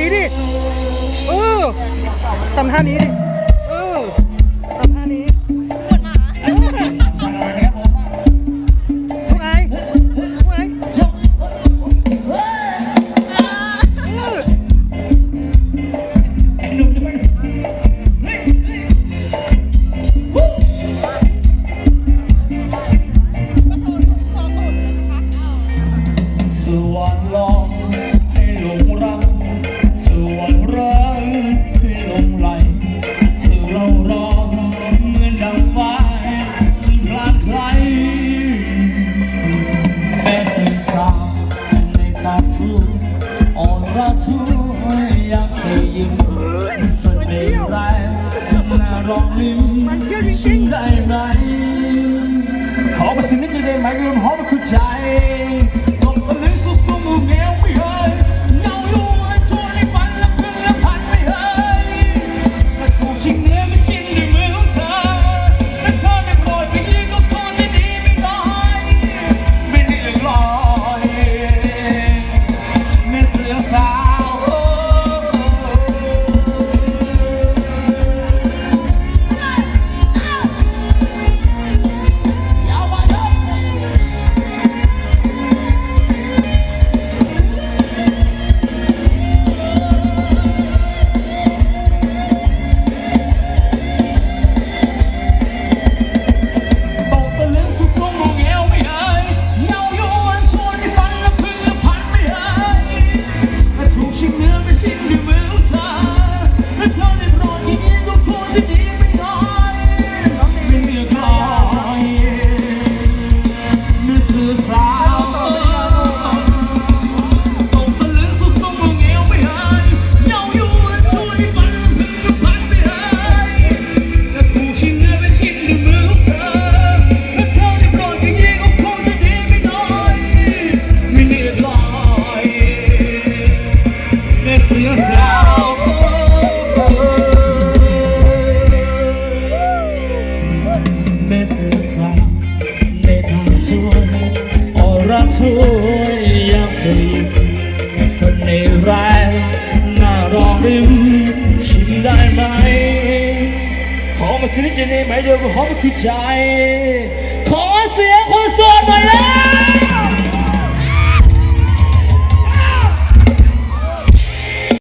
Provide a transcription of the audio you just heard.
นี้ดิเออทำท่านี้ดิ ขาสูอ่อนระทุยามเธอยิ้มมีเสน่ร้ายน่ารองลิ้มฉันได้ไหมขอมาสิ่งนี้จะได้ไหมรวมหอมคุณใจ ช่วยยามเธอยิ้มสน่ห์ร้น่ารองริมชิมได้ไหม ขอมาสิจใจด้ไหมเดี๋ยวก็หอมคือใจ ขอเสียงคนโวดหน่อยแล้ว